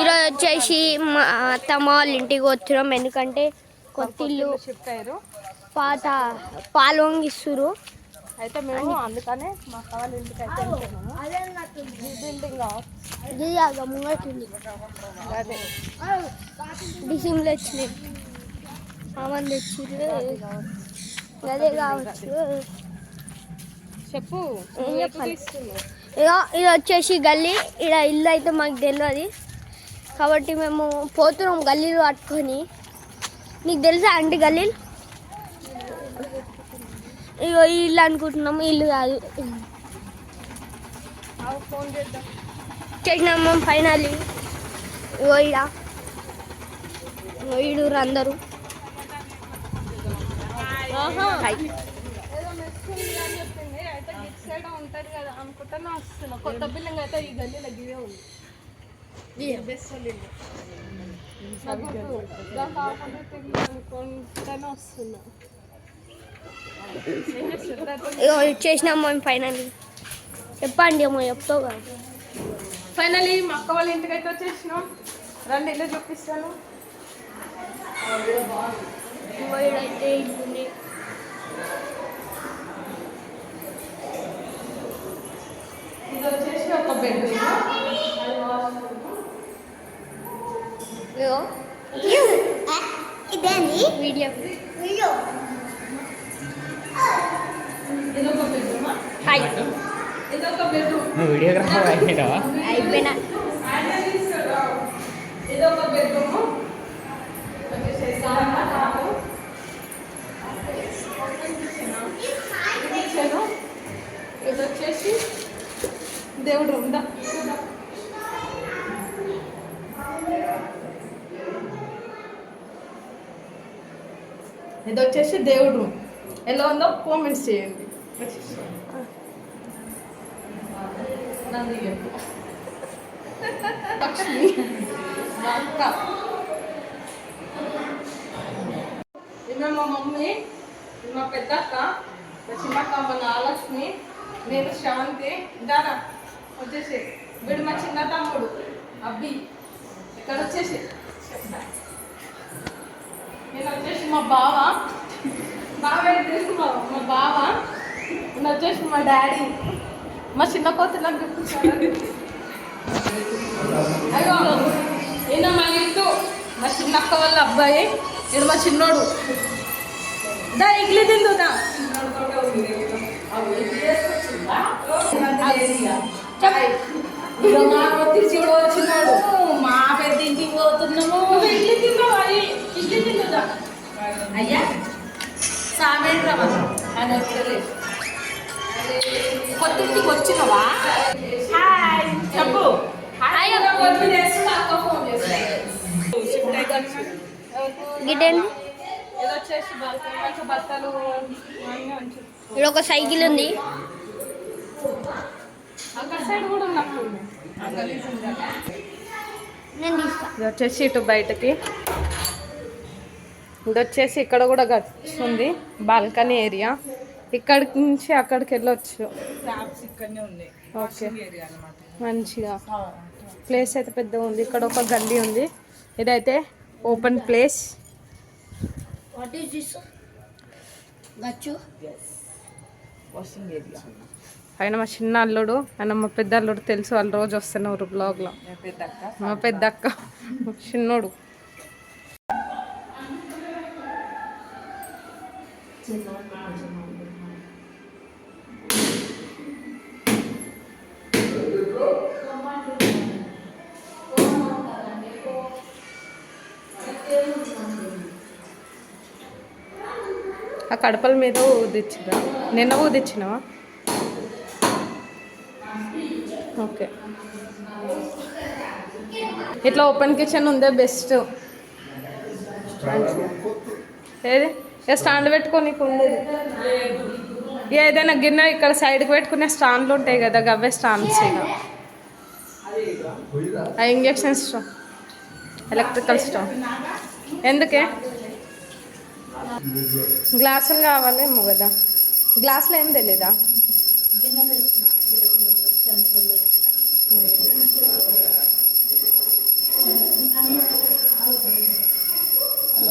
ఈరోజు వచ్చేసి మా అత్తమ్మ వాళ్ళ ఇంటికి వచ్చినాం. ఎందుకంటే కొత్త ఇల్లు షిఫ్ట్ అయ్యారు. పాత పాలు వంగిస్తురు అయితే మేము అందుకనే మా వాళ్ళ ఇంటికి అయితే వెళ్తున్నాము. ఈ బిల్డింగ్ ఇది అదే. డిసిమ్లు వచ్చినాయి. సామాన్ తెచ్చిర్రు అదే కావచ్చు. చెప్పు. ఏం చెప్పాలి? ఇది వచ్చేసి గల్లీ. ఇక్కడ ఇల్లు అయితే మాకు తెలియదు కాబట్టి మేము పోతున్నాం గల్లీలు పట్టుకొని. నీకు తెలుసా అండి గల్లీలు? ఇగో ఇల్లు అనుకుంటున్నాము ఇల్లు కాదు. ఆగు, ఫోన్ చేద్దాం చేసినాం మేము ఫైనల్. ఇగో ఇడ ఈడురు అందరూ. ఉంటది కదా వస్తున్నా. కొత్త బిల్డింగ్ అయితే ఈ గల్లీలో గివే ఉంది. ఇగో చేసినాం మేము ఫైనల్ చెప్పండి ఏమో చెప్తావు కదా ఫైనలీ మా అక్క వాళ్ళ ఇంటికి అయితే వచ్చేసినాం రండి ఇల్లు చూపిస్తాను ఇగో నువ్వు వీడియోగ్రాఫర్ అయినావా అయిపోయినా. ఇది వచ్చేసి దేవుడు రూమ్. దా చూద్దాం. ఇది వచ్చేసి దేవుడు రూమ్ ఎలా ఉందో కామెంట్స్ చేయండి. నంది లక్ష్మి మా అక్క ఈమె మా మమ్మీ మా పెద్దక్క మా చిన్నక్క మా నాగలక్ష్మి నేను శాంతి దానా వచ్చేసి వీడు మా చిన్న తమ్ముడు అబ్బి ఇక్కడ వచ్చేసి నేను వచ్చేసి మా బావ బావ ఏంటి మా మా బావ నేను వచ్చేసి మా డాడీ. మా చిన్న కోతలకు చూపిస్తాను అయ్యో ఈయన మా ఇల్లు మా చిన్నక్క వాళ్ళ అబ్బాయి ఈడు మా చిన్నోడు. దా ఇడ్లీ తిందుదా చిన్నోడు. ఉంచు. ఇక్కడ ఒక సైకిల్ ఉంది. ఇది వచ్చేసి ఇటు బయటకి. ఇది వచ్చేసి ఇక్కడ కూడా గచ్చుంది బాల్కనీ ఏరియా. ఇక్కడికి నుంచి అక్కడికి వెళ్ళొచ్చు. ఓకే. మంచిగా. ప్లేస్ అయితే పెద్దగా ఉంది. ఇక్కడ ఒక గల్లీ ఉంది. ఇదైతే open place what is this గచ్చు వాషింగ్ ఏరియా ఆయన మా చిన్న అల్లుడు ఆయన మా పెద్ద అల్లుడు తెలుసు వాళ్ళు రోజు వస్తున్నారు బ్లాగ్లో పెద్ద అక్క మా పెద్ద అక్క చిన్నోడు. ఆ కడపల మీద ఊదిచ్చిరా నిన్న ఊదిచ్చినావా? ఓకే. ఇట్లా ఓపెన్ కిచెన్ ఉందే బెస్ట్. ఏది? స్టాండ్ పెట్టుకొని ఉండేది. ఏదైనా గిన్నె ఇక్కడ సైడ్కి పెట్టుకునే స్టాండ్లు ఉంటాయి కదా గవ్వే స్టాండ్స్ ఇక. ఆ ఇంజక్షన్ స్టవ్. Electrical stove. ఎందుకే? గ్లాసులు కావాలేమో కదా. గ్లాసులు ఏం తెలీదా?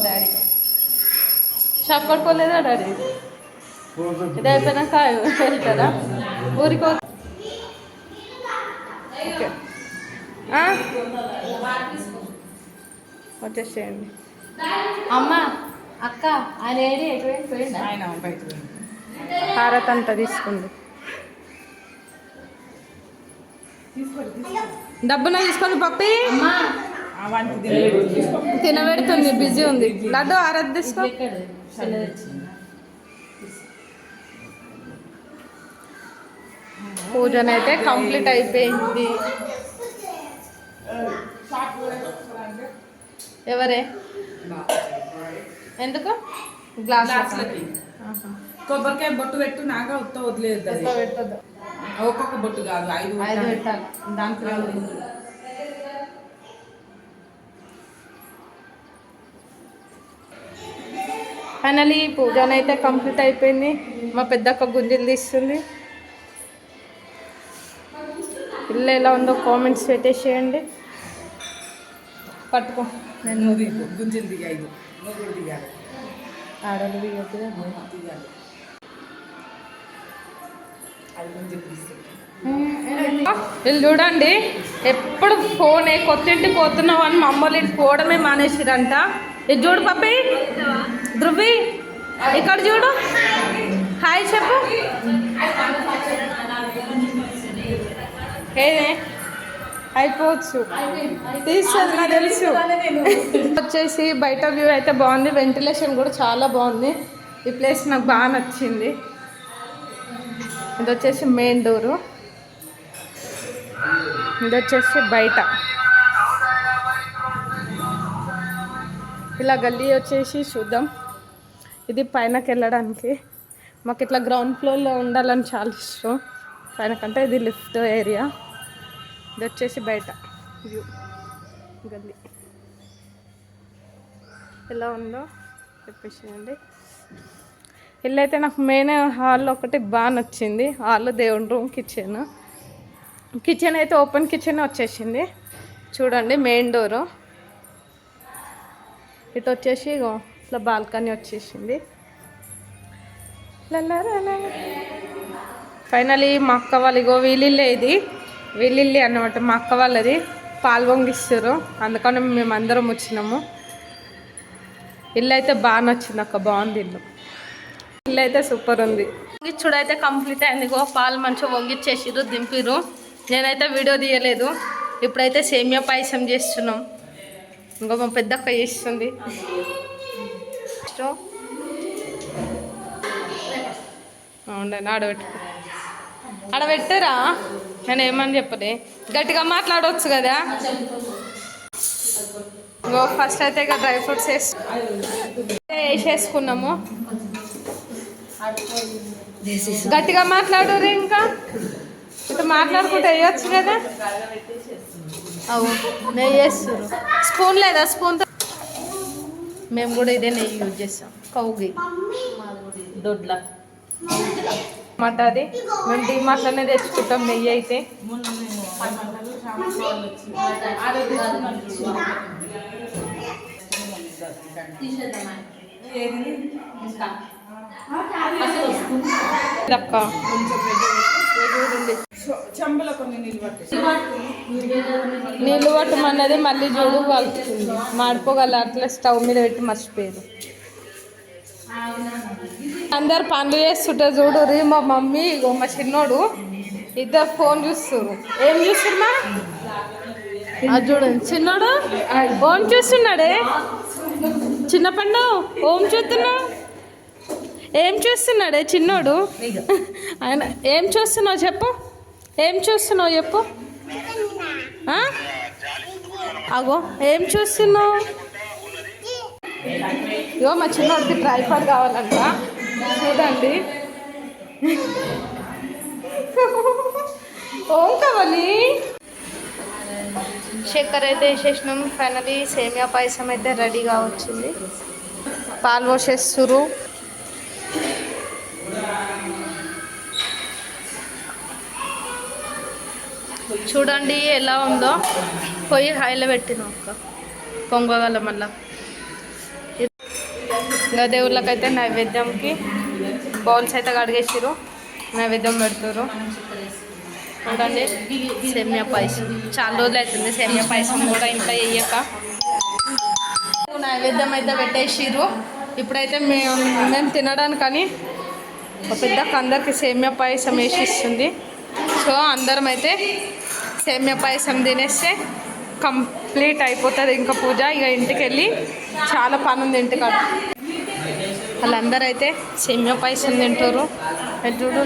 డాడీ. షాప్ పడుకోలేదా డాడీ? ఇది అయిపోయినాక వెళ్తారా? ఊరికో వచ్చేసేయండి. అమ్మా. అక్క ఆయన ఏడి ఎటువంటి ఆయన బయట హారత్ అంతా తీసుకుంది. డబ్బున తీసుకొని పప్పి. తినబెడుతుంది బిజీ ఉంది. లడ్డు హారత్ తీసుకో. పూజనైతే కంప్లీట్ అయిపోయింది. ఎవరే? ఎందుకు? గ్లాస్ గ్లాసులకి కొబ్బరికాయ బొట్టు పెట్టు నాగా ఉత్త వదిలేదు ఒక్కొక్క బొట్టు కాదు ఐదు ఐదు పెట్టాలి. ఫైనలీ పూజనైతే కంప్లీట్ అయిపోయింది. మా పెద్దక్క గుంజలు తీస్తుంది. ఇల్లు ఎలా ఉందో కామెంట్స్ పెట్టేసేయండి. పట్టుకో. దిగు గుంజలు దిగి ఐదు దిగాలి ఆడలు దిగొద్దుగా. దిగాలి అది గుంజలు తీస్తుంది వీళ్ళు చూడండి ఎప్పుడు ఫోనే కొత్త ఇంటికి పోతున్నావు అని మమ్మల్ని పోవడమే మానేసిరంట. ఇది చూడు పప్పి. ధృవి ఇక్కడ చూడు. హాయ్ చెప్పు. ఏదే అయిపోవచ్చు. తీస్తుంది తెలుసు. వచ్చేసి బయట వ్యూ అయితే బాగుంది. వెంటిలేషన్ కూడా చాలా బాగుంది. ఈ ప్లేస్ నాకు బాగా నచ్చింది. ఇది వచ్చేసి మెయిన్ డోరు ఇది వచ్చేసి బయట. ఇలా గల్లీ వచ్చేసి చూద్దాం. ఇది పైనకి వెళ్ళడానికి. మాకు ఇట్లా గ్రౌండ్ ఫ్లోర్లో ఉండాలని చాలా ఇష్టం. పైన కంటే ఇది లిఫ్ట్ ఏరియా. ఇది వచ్చేసి బయట వ్యూ. గల్లీ. ఎలా ఉందో చెప్పేసేయండి. ఇల్లు అయితే నాకు మెయిన్ హాల్లో ఒకటి బాగా నచ్చింది. హాల్లో దేవుని రూమ్ కిచెన్. కిచెన్ అయితే ఓపెన్ కిచెన్ వచ్చేసింది. చూడండి మెయిన్ డోరు. ఇటు వచ్చేసి ఇగో ఇట్లా బాల్కనీ వచ్చేసింది. ఫైనలీ మా అక్క వాళ్ళు ఇగో వీలు ఇది. వెల్లుల్లి అన్నమాట. మా అక్క వాళ్ళది పాలు పొంగిస్తారు. అందుకని మేము అందరం వచ్చినాము. ఇల్లు అయితే బాగా నచ్చింది అక్క బాగుంది ఇల్లు. ఇల్లు అయితే సూపర్ ఉంది. చూడైతే కంప్లీట్ అయింది. గో పాలు మంచిగా వంగిచ్చేసిర్రు దింపిరు నేనైతే వీడియో తీయలేదు. ఇప్పుడైతే సేమియా పాయసం చేస్తున్నాం. ఇంకో మా పెద్దక్క చేస్తుంది. ఇష్టం. ఉండండి ఆడబెట్టు ఆడబెట్టరా? నేను ఏమని చెప్పలే? గట్టిగా మాట్లాడవచ్చు కదా? ఇంకో ఫస్ట్ అయితే ఇక డ్రై ఫ్రూట్స్ వేసి వేసేసుకున్నాము. గట్టిగా మాట్లాడు ఇంకా? ఇట్లా మాట్లాడుకుంటే వేయచ్చు కదా? అవు నెయ్యి వేస్తారు స్పూన్ లేదా? స్పూన్ మేము కూడా ఇదే నెయ్యి యూజ్ చేస్తాం. కౌగి. దొడ్ల. మాట అది. మేము డిమార్ట్లోనే తెచ్చుకుంటాం నెయ్యి అయితే. అక్క నీళ్ళు పట్టేసి పట్టమన్నది మళ్ళీ జోడు కలుపుతుంది. మాడిపోగల అట్లా స్టవ్ మీద పెట్టి మర్చిపోయారు. అందరు పనులు చేస్తుంటే చూడు రీ మా మమ్మీ ఇగో మా చిన్నోడు ఇద్దరు ఫోన్ చూస్తారు ఏం చూస్తున్నా అది చూడండి చిన్నోడు ఓం చూస్తున్నాడే? చిన్న పండు ఓం చూస్తున్నావు? ఏం చూస్తున్నాడే చిన్నోడు? ఆయన ఏం చూస్తున్నావు చెప్పు? ఏం చూస్తున్నావు చెప్పు? అగో ఏం చూస్తున్నావు? ఇగో మా చిన్నోడికి ట్రైపాడ్ కావాలంట. చూడండి. ఓం చక్కెర అయితే వేసేసినాం. ఫైనలీ సేమియా పాయసం అయితే రెడీగా వచ్చింది. పాలు పోసేస్తురు చూడండి ఎలా ఉందో. పొయ్యి హైలో పెట్టినా ఒక్క పొంగగల మళ్ళీ ఇంకా దేవుళ్ళకైతే నైవేద్యంకి బౌల్స్ అయితే కడిగేసారు నైవేద్యం పెడుతురు చూడండి సేమియా పాయసం. చాలా రోజులు అవుతుంది సేమియా పాయసం కూడా ఇంట్లో వేయక నైవేద్యం అయితే పెట్టేసిరు ఇప్పుడైతే మేము మేము తినడానికని ఒక పెద్ద అందరికి సేమియా పాయసం వేసి ఇస్తుంది సో అందరం అయితే సేమియా పాయసం తినేస్తే కం కంప్లీట్ అయిపోతుంది. ఇంకా పూజ ఇక ఇంటికి వెళ్ళి చాలా పని ఉంది ఇంటికాడ. వాళ్ళందరూ అయితే సేమియా పాయసం తింటారు చూడు.